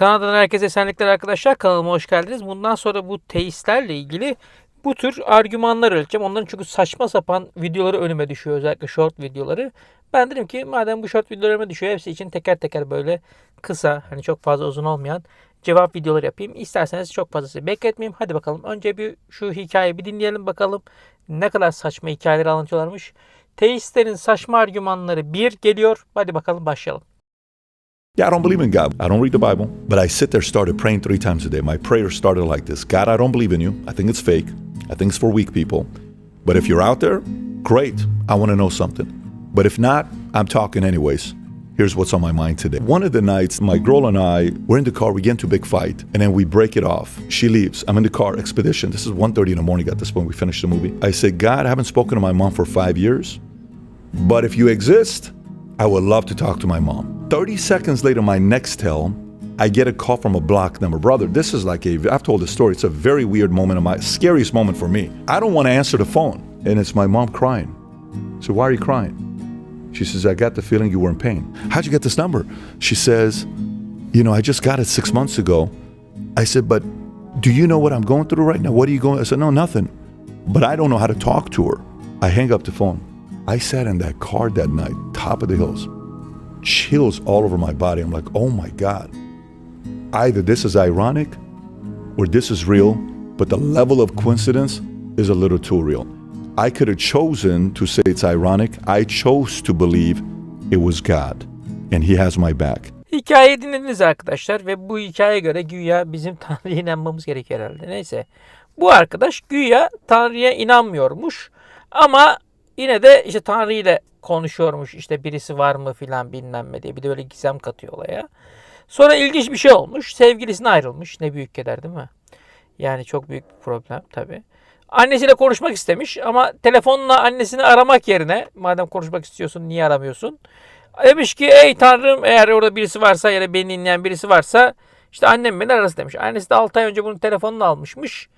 Kanada'dan herkese esenlikler arkadaşlar. Kanalıma hoş geldiniz. Bundan sonra bu teistlerle ilgili bu tür argümanlar üreteceğim. Onların çünkü saçma sapan videoları önüme düşüyor. Özellikle short videoları. Ben dedim ki madem bu short videoları önüme düşüyor hepsi için teker teker böyle kısa hani çok fazla uzun olmayan cevap videoları yapayım. İsterseniz çok fazla sizi bekletmeyeyim. Hadi bakalım önce bir şu hikayeyi bir dinleyelim bakalım. Ne kadar saçma hikayeleri anlatıyorlarmış. Teistlerin saçma argümanları bir geliyor. Hadi bakalım başlayalım. Yeah, I don't believe in God. I don't read the Bible, but I sit there, started praying three times a day. My prayer started like this God, I don't believe in you. I think it's fake. I think it's for weak people. But if you're out there, great. I want to know something. But if not, I'm talking anyways. Here's what's on my mind today. One of the nights, my girl and I, we're in the car, we get into a big fight, and then we break it off. She leaves. I'm in the car, expedition. This is 1.30 in the morning at this point. We finished the movie. I said, God, I haven't spoken to my mom for five years. But if you exist, I would love to talk to my mom. 30 seconds later, my next tell, I get a call from a block number. Brother, this is like a, I've told the story, it's a very weird moment, of my scariest moment for me. I don't want to answer the phone, and it's my mom crying. So, why are you crying? She says, I got the feeling you were in pain. How'd you get this number? She says, You know, I just got it six months ago. I said, But do you know what I'm going through right now? What are you going? I said, No, nothing. But I don't know how to talk to her. I hang up the phone. I sat in that car that night, top of the hills, chills all over my body. I'm like, oh my God. Either this is ironic or this is real, but the level of coincidence is a little too real. I could have chosen to say it's ironic. I chose to believe it was God, and He has my back. Hikayeyi dinlediniz arkadaşlar ve bu hikayeye göre güya bizim Tanrı'ya inanmamız gerekiyor herhalde. Neyse. Bu arkadaş güya Tanrı'ya inanmıyormuş ama yine de işte Tanrı ile konuşuyormuş. İşte birisi var mı filan bilmem ne diye. Bir de böyle gizem katıyor olaya. Sonra ilginç bir şey olmuş. Sevgilisine ayrılmış. Ne büyük keder değil mi? Yani çok büyük bir problem tabii. Annesiyle konuşmak istemiş ama telefonla annesini aramak yerine madem konuşmak istiyorsun niye aramıyorsun? Demiş ki ey tanrım eğer orada birisi varsa ya da beni dinleyen birisi varsa işte annem beni arasın demiş. Annesi de 6 ay önce bunun telefonunu almışmış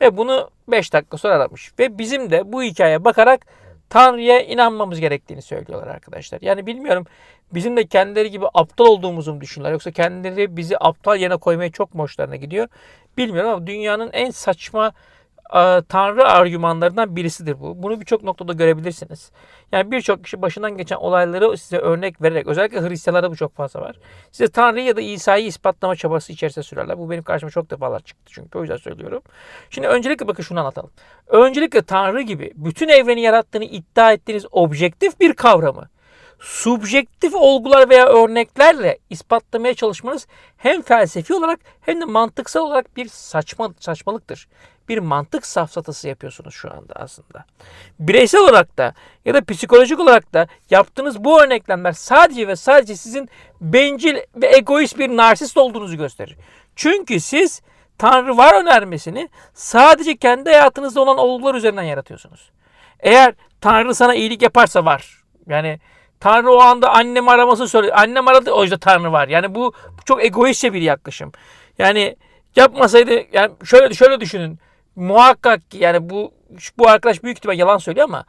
ve bunu 5 dakika sonra aramış. Ve bizim de bu hikayeye bakarak Tanrı'ya inanmamız gerektiğini söylüyorlar arkadaşlar. Yani bilmiyorum bizim de kendileri gibi aptal olduğumuzu mu düşünüyorlar yoksa kendileri bizi aptal yerine koymaya çok mu hoşlarına gidiyor bilmiyorum ama dünyanın en saçma e, Tanrı argümanlarından birisidir bu. Bunu birçok noktada görebilirsiniz. Yani birçok kişi başından geçen olayları size örnek vererek özellikle Hristiyanlarda bu çok fazla var. Size Tanrı'yı ya da İsa'yı ispatlama çabası içerisinde sürerler. Bu benim karşıma çok defalar çıktı çünkü o yüzden söylüyorum. Şimdi öncelikle bakın şunu anlatalım. Öncelikle Tanrı gibi bütün evreni yarattığını iddia ettiğiniz objektif bir kavramı subjektif olgular veya örneklerle ispatlamaya çalışmanız hem felsefi olarak hem de mantıksal olarak bir saçma saçmalıktır. Bir mantık safsatası yapıyorsunuz şu anda aslında. Bireysel olarak da ya da psikolojik olarak da yaptığınız bu örneklemler sadece ve sadece sizin bencil ve egoist bir narsist olduğunuzu gösterir. Çünkü siz Tanrı var önermesini sadece kendi hayatınızda olan olgular üzerinden yaratıyorsunuz. Eğer Tanrı sana iyilik yaparsa var. Yani Tanrı o anda annem araması söyledi. Annem aradı o yüzden Tanrı var. Yani bu çok egoistçe bir yaklaşım. Yani yapmasaydı yani şöyle şöyle düşünün. Muhakkak ki yani bu bu arkadaş büyük ihtimal yalan söylüyor ama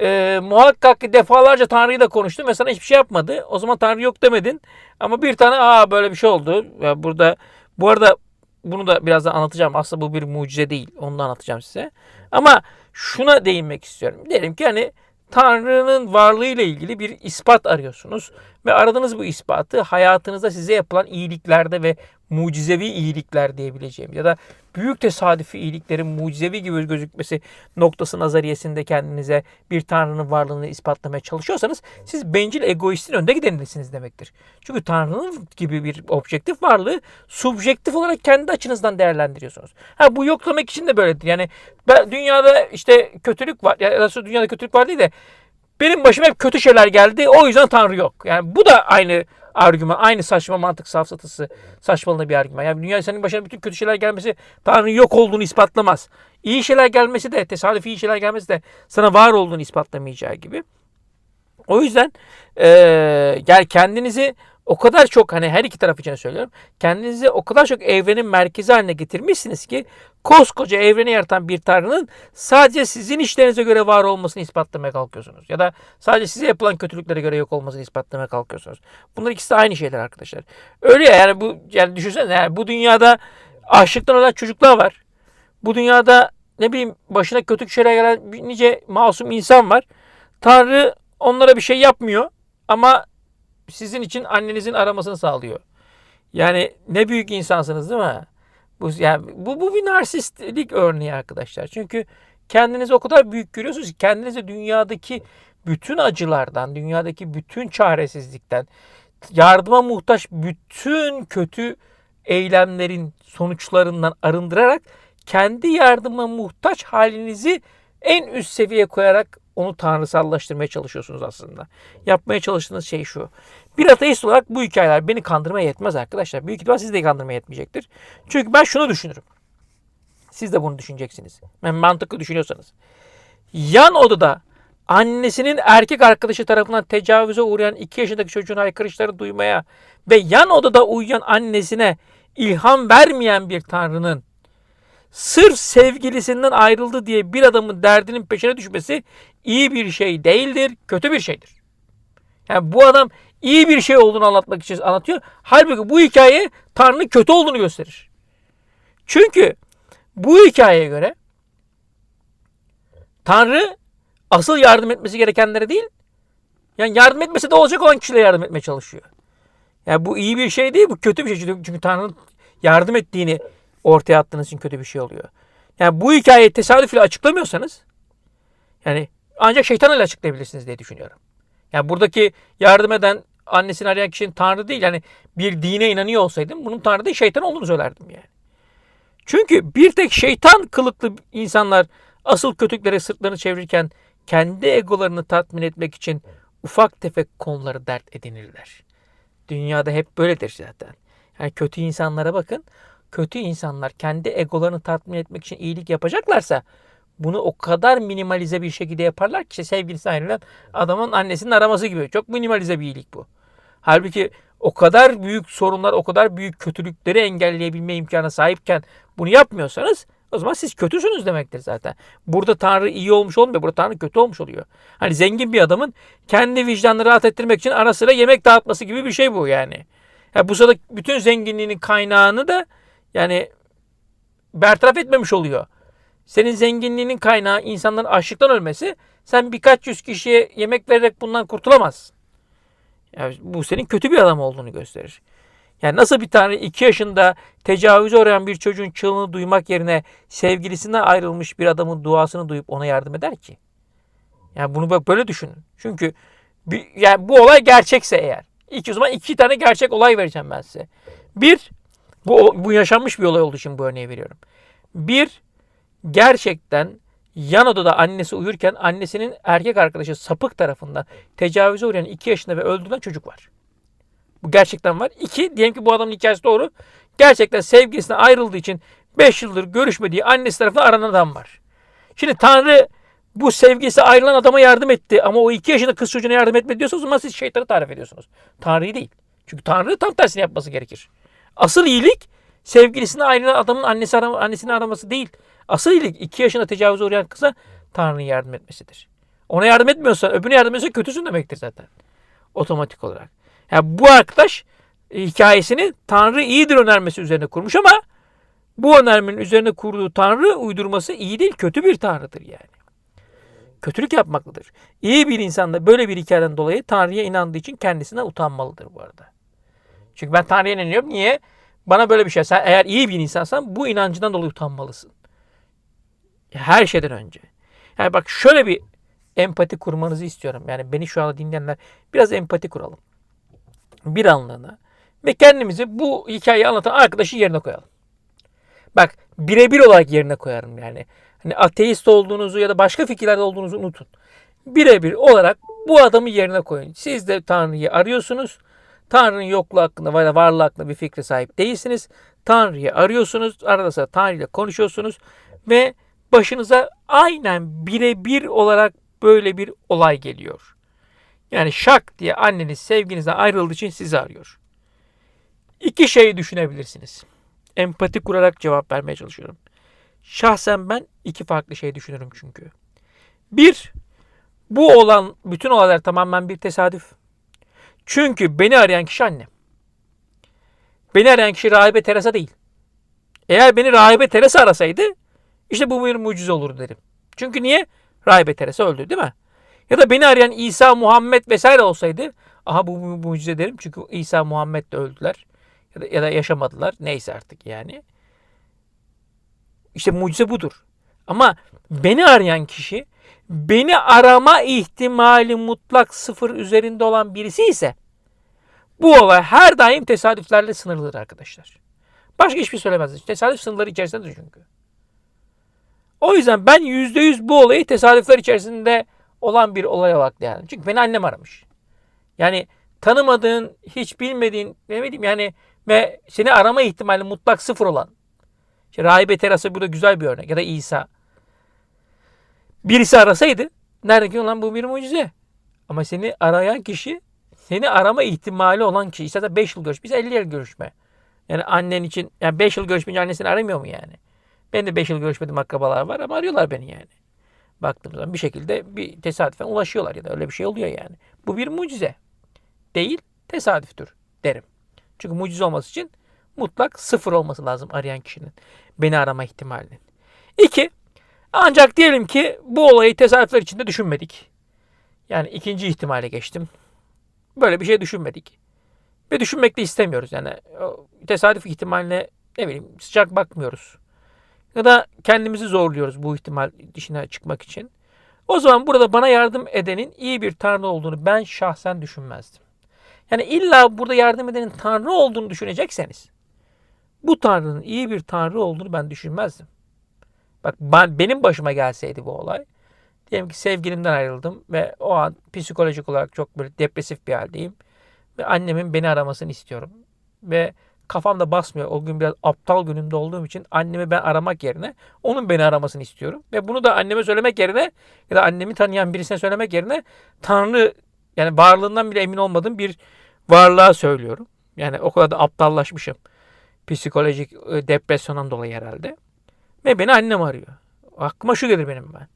e, muhakkak ki defalarca Tanrı'yı da konuştun ve sana hiçbir şey yapmadı. O zaman Tanrı yok demedin. Ama bir tane aa böyle bir şey oldu. Yani burada bu arada bunu da birazdan anlatacağım. Aslında bu bir mucize değil. Onu da anlatacağım size. Ama şuna değinmek istiyorum. Diyelim ki hani Tanrı'nın varlığıyla ilgili bir ispat arıyorsunuz ve aradığınız bu ispatı hayatınızda size yapılan iyiliklerde ve mucizevi iyilikler diyebileceğim ya da büyük tesadüfi iyiliklerin mucizevi gibi gözükmesi noktası nazariyesinde kendinize bir Tanrı'nın varlığını ispatlamaya çalışıyorsanız siz bencil egoistin önde gidenisiniz demektir. Çünkü Tanrı'nın gibi bir objektif varlığı subjektif olarak kendi açınızdan değerlendiriyorsunuz. Ha bu yoklamak için de böyledir. Yani ben dünyada işte kötülük var. Ya da dünyada kötülük var değil de benim başıma hep kötü şeyler geldi. O yüzden Tanrı yok. Yani bu da aynı argüman. Aynı saçma mantık safsatası saçmalığında bir argüman. Yani dünya senin başına bütün kötü şeyler gelmesi Tanrı yok olduğunu ispatlamaz. İyi şeyler gelmesi de tesadüfi iyi şeyler gelmesi de sana var olduğunu ispatlamayacağı gibi. O yüzden e, yani kendinizi o kadar çok hani her iki taraf için söylüyorum. Kendinizi o kadar çok evrenin merkezi haline getirmişsiniz ki koskoca evreni yaratan bir tanrının sadece sizin işlerinize göre var olmasını ispatlamaya kalkıyorsunuz. Ya da sadece size yapılan kötülüklere göre yok olmasını ispatlamaya kalkıyorsunuz. Bunlar ikisi de aynı şeyler arkadaşlar. Öyle ya yani bu yani düşünsene yani bu dünyada açlıktan ölen çocuklar var. Bu dünyada ne bileyim başına kötü şeyler gelen nice masum insan var. Tanrı onlara bir şey yapmıyor ama sizin için annenizin aramasını sağlıyor. Yani ne büyük insansınız değil mi? Bu yani bu bu bir narsistlik örneği arkadaşlar. Çünkü kendinizi o kadar büyük görüyorsunuz ki kendinizi dünyadaki bütün acılardan, dünyadaki bütün çaresizlikten, yardıma muhtaç bütün kötü eylemlerin sonuçlarından arındırarak kendi yardıma muhtaç halinizi en üst seviyeye koyarak onu tanrısallaştırmaya çalışıyorsunuz aslında. Yapmaya çalıştığınız şey şu. Bir ateist olarak bu hikayeler beni kandırmaya yetmez arkadaşlar. Büyük ihtimal sizi de kandırmaya yetmeyecektir. Çünkü ben şunu düşünürüm. Siz de bunu düşüneceksiniz. Ben mantıklı düşünüyorsanız. Yan odada annesinin erkek arkadaşı tarafından tecavüze uğrayan 2 yaşındaki çocuğun haykırışları duymaya ve yan odada uyuyan annesine ilham vermeyen bir tanrının sırf sevgilisinden ayrıldı diye bir adamın derdinin peşine düşmesi iyi bir şey değildir, kötü bir şeydir. Yani bu adam iyi bir şey olduğunu anlatmak için anlatıyor. Halbuki bu hikaye Tanrı'nın kötü olduğunu gösterir. Çünkü bu hikayeye göre Tanrı asıl yardım etmesi gerekenlere değil, yani yardım etmesi de olacak olan kişilere yardım etmeye çalışıyor. Yani bu iyi bir şey değil, bu kötü bir şey. Çünkü Tanrı'nın yardım ettiğini ortaya attığınız için kötü bir şey oluyor. Yani bu hikayeyi tesadüf ile açıklamıyorsanız, yani ancak şeytan ile açıklayabilirsiniz diye düşünüyorum. Yani buradaki yardım eden annesini arayan kişinin Tanrı değil, yani bir dine inanıyor olsaydım bunun Tanrı değil şeytan olduğunu söylerdim yani. Çünkü bir tek şeytan kılıklı insanlar asıl kötülüklere sırtlarını çevirirken kendi egolarını tatmin etmek için ufak tefek konuları dert edinirler. Dünyada hep böyledir zaten. Yani kötü insanlara bakın. Kötü insanlar kendi egolarını tatmin etmek için iyilik yapacaklarsa bunu o kadar minimalize bir şekilde yaparlar ki işte sevgilisi ayrılan adamın annesinin araması gibi. Çok minimalize bir iyilik bu. Halbuki o kadar büyük sorunlar, o kadar büyük kötülükleri engelleyebilme imkanına sahipken bunu yapmıyorsanız o zaman siz kötüsünüz demektir zaten. Burada Tanrı iyi olmuş olmuyor, burada Tanrı kötü olmuş oluyor. Hani zengin bir adamın kendi vicdanını rahat ettirmek için ara sıra yemek dağıtması gibi bir şey bu yani. Ya bu sırada bütün zenginliğinin kaynağını da yani bertaraf etmemiş oluyor. Senin zenginliğinin kaynağı insanların açlıktan ölmesi. Sen birkaç yüz kişiye yemek vererek bundan kurtulamazsın. Yani bu senin kötü bir adam olduğunu gösterir. Yani nasıl bir tane 2 yaşında tecavüze uğrayan bir çocuğun çığlığını duymak yerine sevgilisinden ayrılmış bir adamın duasını duyup ona yardım eder ki? Yani bunu bak böyle düşünün. Çünkü bir, yani bu olay gerçekse eğer. İki, o zaman iki tane gerçek olay vereceğim ben size. Bir, bu, bu yaşanmış bir olay olduğu için bu örneği veriyorum. Bir, gerçekten yan odada annesi uyurken annesinin erkek arkadaşı sapık tarafından tecavüze uğrayan 2 yaşında ve öldürülen çocuk var. Bu gerçekten var. İki, diyelim ki bu adamın hikayesi doğru. Gerçekten sevgilisine ayrıldığı için 5 yıldır görüşmediği annesi tarafından aranan adam var. Şimdi Tanrı bu sevgilisi ayrılan adama yardım etti ama o 2 yaşında kız çocuğuna yardım etmedi diyorsa o zaman siz şeytanı tarif ediyorsunuz. Tanrı'yı değil. Çünkü Tanrı tam tersini yapması gerekir. Asıl iyilik sevgilisine ayrılan adamın annesi arama, annesini araması değil. Asıl iyilik 2 yaşında tecavüze uğrayan kıza Tanrı'nın yardım etmesidir. Ona yardım etmiyorsa, öbürüne yardım ediyorsa kötüsün demektir zaten. Otomatik olarak. Yani bu arkadaş e, hikayesini Tanrı iyidir önermesi üzerine kurmuş ama bu önermenin üzerine kurduğu Tanrı uydurması iyi değil, kötü bir Tanrı'dır yani. Kötülük yapmaktadır. İyi bir insan da böyle bir hikayeden dolayı Tanrı'ya inandığı için kendisine utanmalıdır bu arada. Çünkü ben Tanrı'ya inanıyorum. Niye? Bana böyle bir şey. Sen eğer iyi bir insansan bu inancından dolayı utanmalısın. Her şeyden önce. Yani bak şöyle bir empati kurmanızı istiyorum. Yani beni şu anda dinleyenler biraz empati kuralım. Bir anlığına. Ve kendimizi bu hikayeyi anlatan arkadaşın yerine koyalım. Bak birebir olarak yerine koyarım yani. Hani ateist olduğunuzu ya da başka fikirlerde olduğunuzu unutun. Birebir olarak bu adamı yerine koyun. Siz de Tanrı'yı arıyorsunuz. Tanrı'nın yokluğu hakkında veya varlığı hakkında bir fikre sahip değilsiniz. Tanrı'yı arıyorsunuz. Arada sırada Tanrı ile konuşuyorsunuz. Ve başınıza aynen birebir olarak böyle bir olay geliyor. Yani şak diye anneniz sevginizden ayrıldığı için sizi arıyor. İki şeyi düşünebilirsiniz. Empati kurarak cevap vermeye çalışıyorum. Şahsen ben iki farklı şey düşünürüm çünkü. Bir, bu olan bütün olaylar tamamen bir tesadüf. Çünkü beni arayan kişi annem. Beni arayan kişi Rahibe Teresa değil. Eğer beni Rahibe Teresa arasaydı işte bu bir mucize olur derim. Çünkü niye? Rahibe Teresa öldü değil mi? Ya da beni arayan İsa, Muhammed vesaire olsaydı aha bu bir mucize derim. Çünkü İsa, Muhammed de öldüler. Ya da, ya da yaşamadılar. Neyse artık yani. İşte mucize budur. Ama beni arayan kişi beni arama ihtimali mutlak sıfır üzerinde olan birisi ise bu olay her daim tesadüflerle sınırlıdır arkadaşlar. Başka hiçbir şey söylemez. Tesadüf sınırları içerisindedir çünkü. O yüzden ben yüzde yüz bu olayı tesadüfler içerisinde olan bir olay olarak değerlendim. Çünkü beni annem aramış. Yani tanımadığın, hiç bilmediğin, ne bileyim yani ve seni arama ihtimali mutlak sıfır olan. İşte Rahibe Terasa burada güzel bir örnek. Ya da İsa. Birisi arasaydı nerede ki olan bu bir mucize. Ama seni arayan kişi seni arama ihtimali olan kişi. İstersen 5 yıl görüş. Biz 50 yıl görüşme. Yani annen için yani 5 yıl görüşmeyince annesini aramıyor mu yani? Ben de 5 yıl görüşmedim akrabalar var ama arıyorlar beni yani. Baktığım zaman bir şekilde bir tesadüfen ulaşıyorlar ya da öyle bir şey oluyor yani. Bu bir mucize. Değil tesadüftür derim. Çünkü mucize olması için mutlak sıfır olması lazım arayan kişinin. Beni arama ihtimalinin. İki, ancak diyelim ki bu olayı tesadüfler içinde düşünmedik. Yani ikinci ihtimale geçtim. Böyle bir şey düşünmedik. Ve düşünmek de istemiyoruz. Yani tesadüf ihtimaline ne bileyim sıcak bakmıyoruz. Ya da kendimizi zorluyoruz bu ihtimal dışına çıkmak için. O zaman burada bana yardım edenin iyi bir tanrı olduğunu ben şahsen düşünmezdim. Yani illa burada yardım edenin tanrı olduğunu düşünecekseniz bu tanrının iyi bir tanrı olduğunu ben düşünmezdim. Bak ben, benim başıma gelseydi bu olay. Diyelim ki sevgilimden ayrıldım ve o an psikolojik olarak çok böyle depresif bir haldeyim. Ve annemin beni aramasını istiyorum. Ve kafamda basmıyor. O gün biraz aptal günümde olduğum için annemi ben aramak yerine onun beni aramasını istiyorum. Ve bunu da anneme söylemek yerine ya da annemi tanıyan birisine söylemek yerine Tanrı yani varlığından bile emin olmadığım bir varlığa söylüyorum. Yani o kadar da aptallaşmışım. Psikolojik e, depresyondan dolayı herhalde. Ve beni annem arıyor. Aklıma şu gelir benim ben.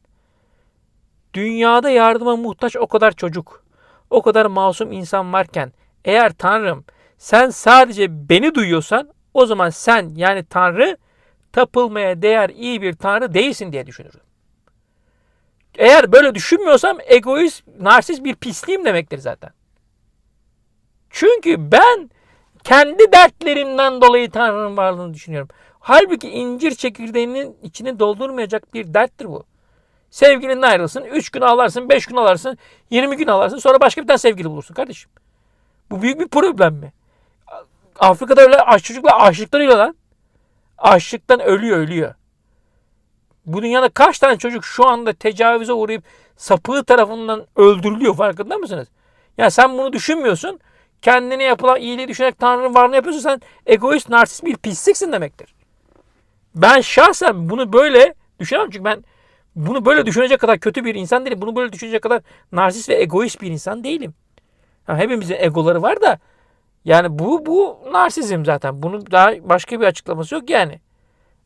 Dünyada yardıma muhtaç o kadar çocuk, o kadar masum insan varken eğer Tanrım sen sadece beni duyuyorsan o zaman sen yani Tanrı tapılmaya değer iyi bir Tanrı değilsin diye düşünürüm. Eğer böyle düşünmüyorsam egoist, narsist bir pisliğim demektir zaten. Çünkü ben kendi dertlerimden dolayı Tanrı'nın varlığını düşünüyorum. Halbuki incir çekirdeğinin içini doldurmayacak bir derttir bu. Sevgilinin ayrılsın, 3 gün ağlarsın, 5 gün ağlarsın, 20 gün ağlarsın sonra başka bir tane sevgili bulursun kardeşim. Bu büyük bir problem mi? Afrika'da öyle aç çocuklar açlıktan ölüyor lan. Açlıktan ölüyor ölüyor. Bu dünyada kaç tane çocuk şu anda tecavüze uğrayıp sapığı tarafından öldürülüyor farkında mısınız? Ya sen bunu düşünmüyorsun. Kendine yapılan iyiliği düşünerek Tanrı'nın varlığını yapıyorsun. Sen egoist, narsist bir pisliksin demektir. Ben şahsen bunu böyle düşünemem. Çünkü ben bunu böyle düşünecek kadar kötü bir insan değilim. Bunu böyle düşünecek kadar narsist ve egoist bir insan değilim. Ha, hepimizin egoları var da yani bu bu narsizm zaten. Bunun daha başka bir açıklaması yok yani.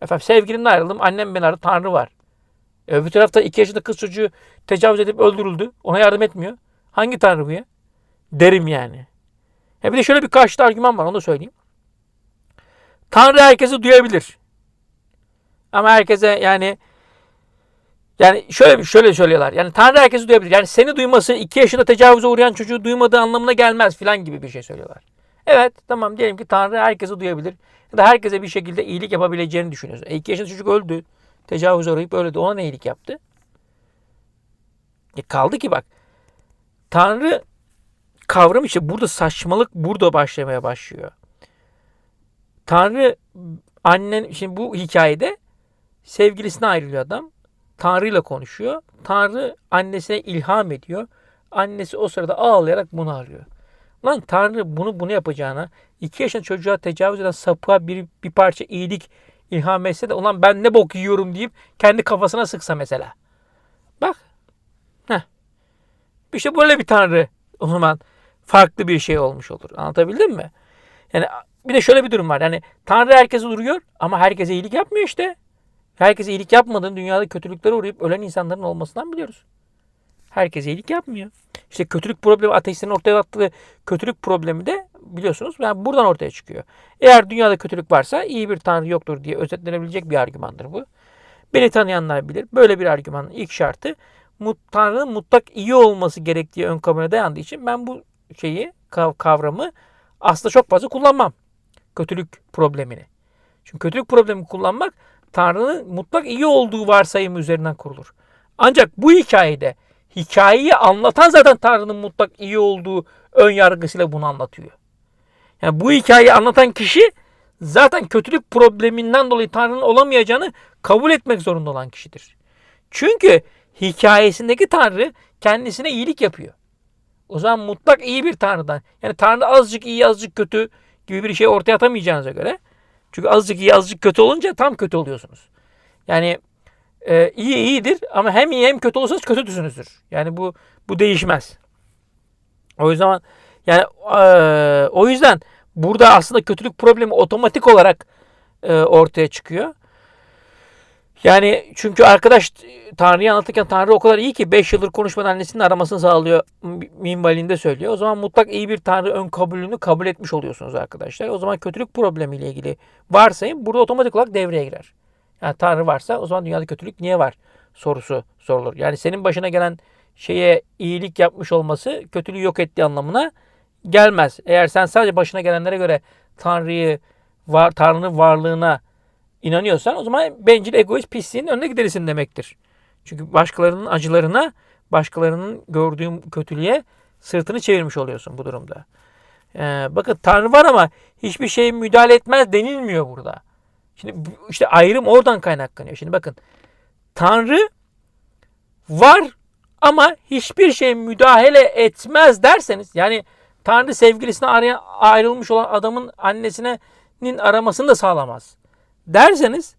Efendim sevgilimden ayrıldım. Annem beni aradı. Tanrı var. Öbür tarafta iki yaşında kız çocuğu tecavüz edip öldürüldü. Ona yardım etmiyor. Hangi Tanrı bu ya? Derim yani. Ha bir de şöyle bir karşıt argüman var. Onu da söyleyeyim. Tanrı herkesi duyabilir. Ama herkese yani yani şöyle şöyle söylüyorlar. Yani Tanrı herkesi duyabilir. Yani seni duyması iki yaşında tecavüze uğrayan çocuğu duymadığı anlamına gelmez filan gibi bir şey söylüyorlar. Evet tamam diyelim ki Tanrı herkesi duyabilir. Ya da herkese bir şekilde iyilik yapabileceğini düşünüyorsun. E, iki yaşında çocuk öldü. Tecavüze uğrayıp öldü. Ona ne iyilik yaptı? E, kaldı ki bak. Tanrı kavram işte burada saçmalık burada başlamaya başlıyor. Tanrı annen şimdi bu hikayede sevgilisine ayrılıyor adam. Tanrı ile konuşuyor. Tanrı annesine ilham ediyor. Annesi o sırada ağlayarak bunu arıyor. Lan Tanrı bunu bunu yapacağına iki yaşında çocuğa tecavüz eden sapığa bir, bir parça iyilik ilham etse de ulan ben ne bok yiyorum deyip kendi kafasına sıksa mesela. Bak. Heh. İşte böyle bir Tanrı o zaman farklı bir şey olmuş olur. Anlatabildim mi? Yani bir de şöyle bir durum var. Yani Tanrı herkese duruyor ama herkese iyilik yapmıyor işte. Herkese iyilik yapmadığını dünyada kötülüklere uğrayıp ölen insanların olmasından biliyoruz. Herkese iyilik yapmıyor. İşte kötülük problemi ateistlerin ortaya attığı kötülük problemi de biliyorsunuz yani buradan ortaya çıkıyor. Eğer dünyada kötülük varsa iyi bir tanrı yoktur diye özetlenebilecek bir argümandır bu. Beni tanıyanlar bilir. Böyle bir argümanın ilk şartı Tanrı'nın mutlak iyi olması gerektiği ön kabule dayandığı için ben bu şeyi kav- kavramı aslında çok fazla kullanmam. Kötülük problemini. Çünkü kötülük problemi kullanmak Tanrı'nın mutlak iyi olduğu varsayımı üzerinden kurulur. Ancak bu hikayede hikayeyi anlatan zaten Tanrı'nın mutlak iyi olduğu ön yargısıyla bunu anlatıyor. Yani bu hikayeyi anlatan kişi zaten kötülük probleminden dolayı Tanrı'nın olamayacağını kabul etmek zorunda olan kişidir. Çünkü hikayesindeki Tanrı kendisine iyilik yapıyor. O zaman mutlak iyi bir Tanrı'dan. Yani Tanrı azıcık iyi azıcık kötü gibi bir şey ortaya atamayacağınıza göre. Çünkü azıcık iyi azıcık kötü olunca tam kötü oluyorsunuz. Yani e, iyi iyidir ama hem iyi hem kötü olursanız kötüsünüzdür. Yani bu bu değişmez. O yüzden yani e, o yüzden burada aslında kötülük problemi otomatik olarak e, ortaya çıkıyor. Yani çünkü arkadaş Tanrı'yı anlatırken Tanrı o kadar iyi ki 5 yıldır konuşmadan annesinin aramasını sağlıyor minvalinde söylüyor. O zaman mutlak iyi bir Tanrı ön kabulünü kabul etmiş oluyorsunuz arkadaşlar. O zaman kötülük problemiyle ilgili varsayım burada otomatik olarak devreye girer. Yani Tanrı varsa o zaman dünyada kötülük niye var sorusu sorulur. Yani senin başına gelen şeye iyilik yapmış olması kötülüğü yok ettiği anlamına gelmez. Eğer sen sadece başına gelenlere göre Tanrı'yı var, Tanrı'nın varlığına inanıyorsan o zaman bencil, egoist, pisliğin önüne giderisin demektir. Çünkü başkalarının acılarına, başkalarının gördüğün kötülüğe sırtını çevirmiş oluyorsun bu durumda. Ee, bakın Tanrı var ama hiçbir şeye müdahale etmez denilmiyor burada. Şimdi işte ayrım oradan kaynaklanıyor. Şimdi bakın Tanrı var ama hiçbir şeye müdahale etmez derseniz yani Tanrı sevgilisine ayrılmış olan adamın annesinin aramasını da sağlamaz derseniz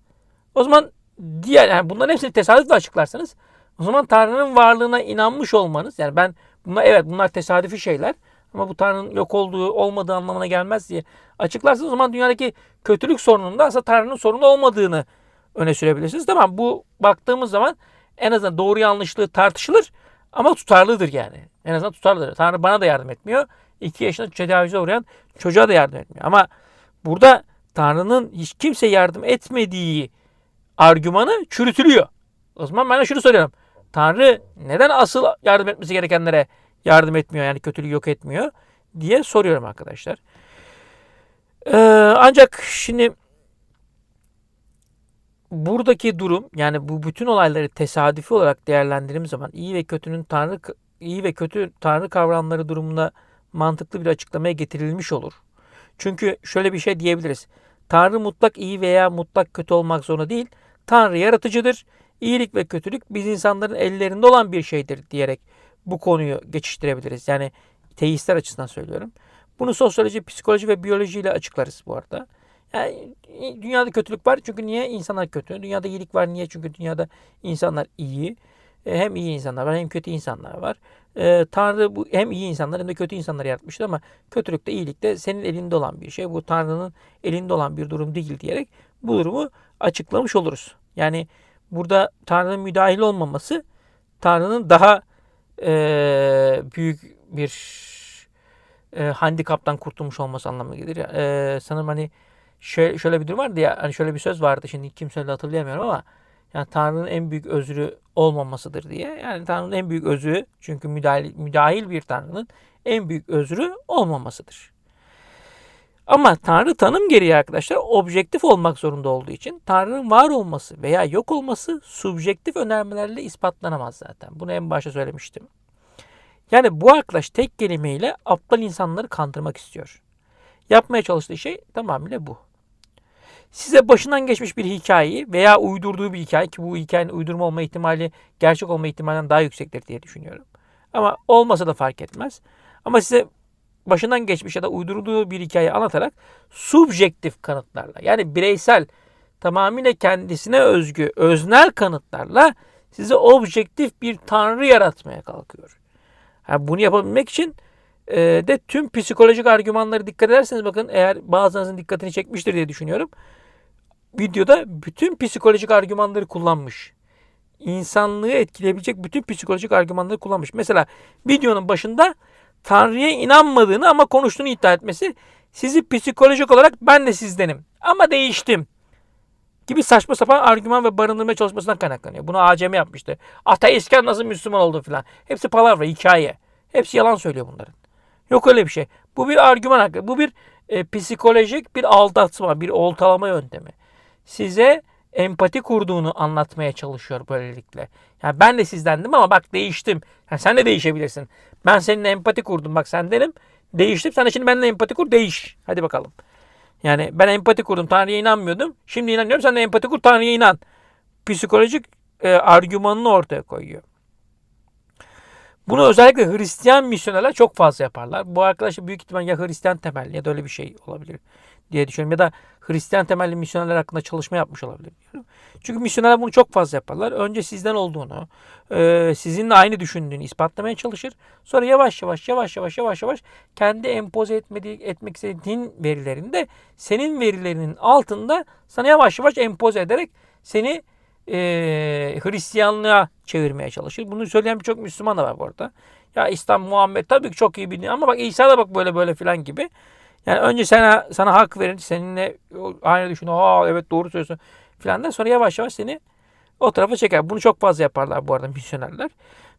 o zaman diğer yani bunların hepsini tesadüfle açıklarsanız o zaman Tanrı'nın varlığına inanmış olmanız yani ben bunlar evet bunlar tesadüfi şeyler ama bu Tanrı'nın yok olduğu olmadığı anlamına gelmez diye açıklarsanız o zaman dünyadaki kötülük sorununda da aslında Tanrı'nın sorunu olmadığını öne sürebilirsiniz. Tamam bu baktığımız zaman en azından doğru yanlışlığı tartışılır ama tutarlıdır yani. En azından tutarlıdır. Tanrı bana da yardım etmiyor. 2 yaşında tecavüze uğrayan çocuğa da yardım etmiyor. Ama burada Tanrı'nın hiç kimse yardım etmediği argümanı çürütülüyor. O zaman ben de şunu soruyorum. Tanrı neden asıl yardım etmesi gerekenlere yardım etmiyor yani kötülüğü yok etmiyor diye soruyorum arkadaşlar. Ee, ancak şimdi buradaki durum yani bu bütün olayları tesadüfi olarak değerlendirdiğimiz zaman iyi ve kötünün tanrı iyi ve kötü tanrı kavramları durumunda mantıklı bir açıklamaya getirilmiş olur. Çünkü şöyle bir şey diyebiliriz. Tanrı mutlak iyi veya mutlak kötü olmak zorunda değil. Tanrı yaratıcıdır. İyilik ve kötülük biz insanların ellerinde olan bir şeydir diyerek bu konuyu geçiştirebiliriz. Yani teistler açısından söylüyorum. Bunu sosyoloji, psikoloji ve biyoloji ile açıklarız bu arada. Yani dünyada kötülük var çünkü niye insanlar kötü? Dünyada iyilik var niye? Çünkü dünyada insanlar iyi. E, hem iyi insanlar var hem kötü insanlar var. Ee, Tanrı bu hem iyi insanlar hem de kötü insanları yaratmıştır ama kötülük de iyilik de senin elinde olan bir şey. Bu Tanrı'nın elinde olan bir durum değil diyerek bu durumu açıklamış oluruz. Yani burada Tanrı'nın müdahil olmaması Tanrı'nın daha e, büyük bir e, handikaptan kurtulmuş olması anlamına gelir. E, sanırım hani şöyle, şöyle bir durum vardı ya hani şöyle bir söz vardı şimdi kim söyledi hatırlayamıyorum ama yani Tanrı'nın en büyük özrü olmamasıdır diye. Yani Tanrı'nın en büyük özrü çünkü müdahil, müdahil bir Tanrı'nın en büyük özrü olmamasıdır. Ama Tanrı tanım gereği arkadaşlar objektif olmak zorunda olduğu için Tanrı'nın var olması veya yok olması subjektif önermelerle ispatlanamaz zaten. Bunu en başta söylemiştim. Yani bu arkadaş tek kelimeyle aptal insanları kandırmak istiyor. Yapmaya çalıştığı şey tamamıyla bu size başından geçmiş bir hikayeyi veya uydurduğu bir hikaye ki bu hikayenin uydurma olma ihtimali gerçek olma ihtimalinden daha yüksektir diye düşünüyorum. Ama olmasa da fark etmez. Ama size başından geçmiş ya da uydurduğu bir hikaye anlatarak subjektif kanıtlarla yani bireysel tamamıyla kendisine özgü öznel kanıtlarla size objektif bir tanrı yaratmaya kalkıyor. Yani bunu yapabilmek için e, de tüm psikolojik argümanları dikkat ederseniz bakın eğer bazılarınızın dikkatini çekmiştir diye düşünüyorum. Videoda bütün psikolojik argümanları kullanmış. İnsanlığı etkileyebilecek bütün psikolojik argümanları kullanmış. Mesela videonun başında Tanrı'ya inanmadığını ama konuştuğunu iddia etmesi sizi psikolojik olarak ben de sizdenim ama değiştim gibi saçma sapan argüman ve barındırma çalışmasından kaynaklanıyor. Bunu ACM yapmıştı. Ateistken nasıl Müslüman oldu filan. Hepsi palavra, hikaye. Hepsi yalan söylüyor bunların. Yok öyle bir şey. Bu bir argüman hakkı. Bu bir e, psikolojik bir aldatma, bir oltalama yöntemi. Size empati kurduğunu anlatmaya çalışıyor böylelikle. Yani ben de sizdendim ama bak değiştim. Yani sen de değişebilirsin. Ben seninle empati kurdum. Bak sendenim. Değiştim. Sen de şimdi benimle empati kur. Değiş. Hadi bakalım. Yani ben empati kurdum. Tanrı'ya inanmıyordum. Şimdi inanıyorum. Sen de empati kur. Tanrı'ya inan. Psikolojik e, argümanını ortaya koyuyor. Bunu özellikle Hristiyan misyonerler çok fazla yaparlar. Bu arkadaş büyük ihtimal ya Hristiyan temelli ya da öyle bir şey olabilir diye düşünüyorum. Ya da Hristiyan temelli misyonerler hakkında çalışma yapmış olabilir. diyorum. Çünkü misyonerler bunu çok fazla yaparlar. Önce sizden olduğunu, e, sizinle aynı düşündüğünü ispatlamaya çalışır. Sonra yavaş yavaş yavaş yavaş yavaş yavaş kendi empoze etmediği, etmek istediğin verilerini de senin verilerinin altında sana yavaş yavaş empoze ederek seni e, Hristiyanlığa çevirmeye çalışır. Bunu söyleyen birçok Müslüman da var bu arada. Ya İslam Muhammed tabii ki çok iyi biliniyor ama bak İsa da bak böyle böyle filan gibi. Yani önce sana sana hak verir, seninle aynı düşün. Aa evet doğru söylüyorsun filan da sonra yavaş yavaş seni o tarafa çeker. Bunu çok fazla yaparlar bu arada misyonerler.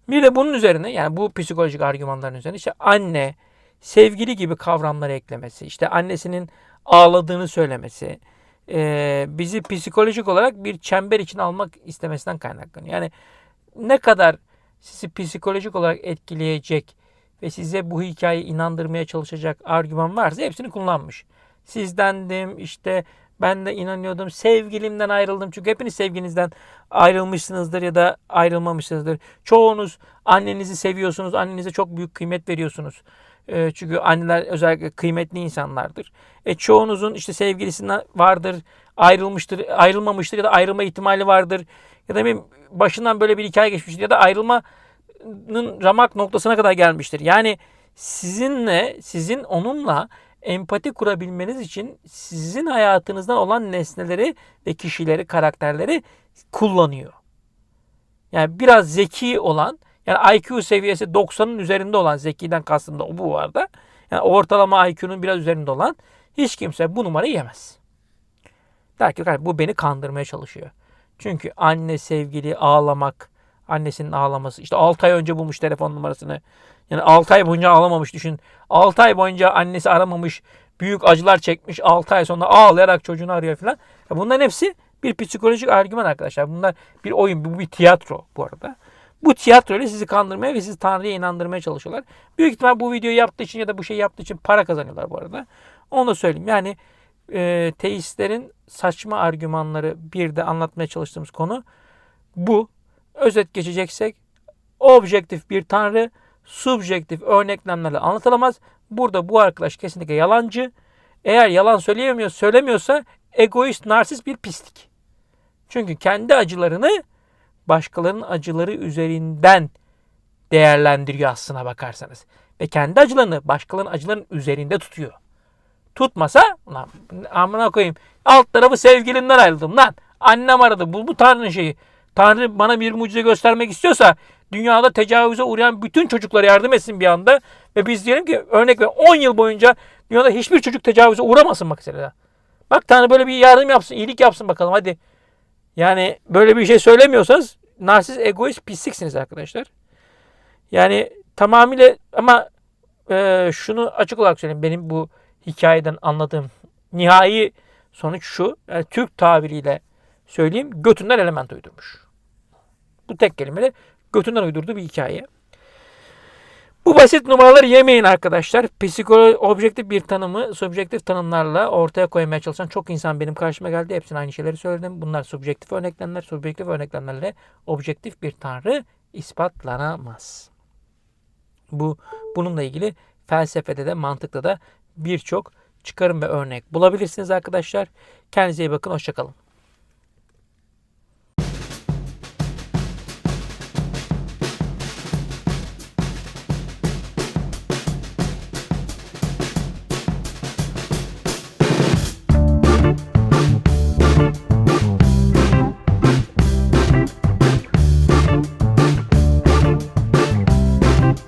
Bir de bunun üzerine yani bu psikolojik argümanların üzerine işte anne, sevgili gibi kavramları eklemesi, işte annesinin ağladığını söylemesi, e, bizi psikolojik olarak bir çember için almak istemesinden kaynaklanıyor. Yani ne kadar sizi psikolojik olarak etkileyecek ve size bu hikayeyi inandırmaya çalışacak argüman varsa hepsini kullanmış. Sizdendim işte ben de inanıyordum sevgilimden ayrıldım çünkü hepiniz sevginizden ayrılmışsınızdır ya da ayrılmamışsınızdır. Çoğunuz annenizi seviyorsunuz annenize çok büyük kıymet veriyorsunuz. E, çünkü anneler özellikle kıymetli insanlardır. E, çoğunuzun işte sevgilisinden vardır, ayrılmıştır, ayrılmamıştır ya da ayrılma ihtimali vardır. Ya da benim başından böyle bir hikaye geçmiştir ya da ayrılmanın ramak noktasına kadar gelmiştir. Yani sizinle, sizin onunla empati kurabilmeniz için sizin hayatınızdan olan nesneleri ve kişileri, karakterleri kullanıyor. Yani biraz zeki olan yani IQ seviyesi 90'ın üzerinde olan zekiden kastım da bu vardı. Yani ortalama IQ'nun biraz üzerinde olan hiç kimse bu numarayı yemez. Der ki bu beni kandırmaya çalışıyor. Çünkü anne sevgili ağlamak, annesinin ağlaması. işte 6 ay önce bulmuş telefon numarasını. Yani 6 ay boyunca ağlamamış düşün. 6 ay boyunca annesi aramamış. Büyük acılar çekmiş. 6 ay sonra ağlayarak çocuğunu arıyor falan. Bunların hepsi bir psikolojik argüman arkadaşlar. Bunlar bir oyun, bu bir tiyatro bu arada. Bu tiyatro ile sizi kandırmaya ve sizi Tanrı'ya inandırmaya çalışıyorlar. Büyük ihtimal bu videoyu yaptığı için ya da bu şeyi yaptığı için para kazanıyorlar bu arada. Onu da söyleyeyim. Yani e, teistlerin saçma argümanları bir de anlatmaya çalıştığımız konu bu. Özet geçeceksek objektif bir tanrı subjektif örneklemlerle anlatılamaz. Burada bu arkadaş kesinlikle yalancı. Eğer yalan söyleyemiyor, söylemiyorsa egoist, narsist bir pislik. Çünkü kendi acılarını başkalarının acıları üzerinden değerlendiriyor aslına bakarsanız. Ve kendi acılarını başkalarının acılarının üzerinde tutuyor. Tutmasa lan amına koyayım alt tarafı sevgilimden ayrıldım lan. Annem aradı. Bu, bu Tanrı'nın şeyi. Tanrı bana bir mucize göstermek istiyorsa dünyada tecavüze uğrayan bütün çocuklara yardım etsin bir anda. Ve biz diyelim ki örnek ver 10 yıl boyunca dünyada hiçbir çocuk tecavüze uğramasın mesela. Bak Tanrı böyle bir yardım yapsın, iyilik yapsın bakalım hadi. Yani böyle bir şey söylemiyorsanız narsist, egoist, pisliksiniz arkadaşlar. Yani tamamıyla ama e, şunu açık olarak söyleyeyim. Benim bu hikayeden anladığım nihai sonuç şu. Yani Türk tabiriyle söyleyeyim. Götünden element uydurmuş. Bu tek kelimeyle götünden uydurduğu bir hikaye. Bu basit numaraları yemeyin arkadaşlar. Psikolo objektif bir tanımı subjektif tanımlarla ortaya koymaya çalışan çok insan benim karşıma geldi. Hepsine aynı şeyleri söyledim. Bunlar subjektif örneklemler. Subjektif örneklemlerle objektif bir tanrı ispatlanamaz. Bu bununla ilgili felsefede de mantıkta da birçok çıkarım ve örnek bulabilirsiniz arkadaşlar. Kendinize iyi bakın. Hoşçakalın.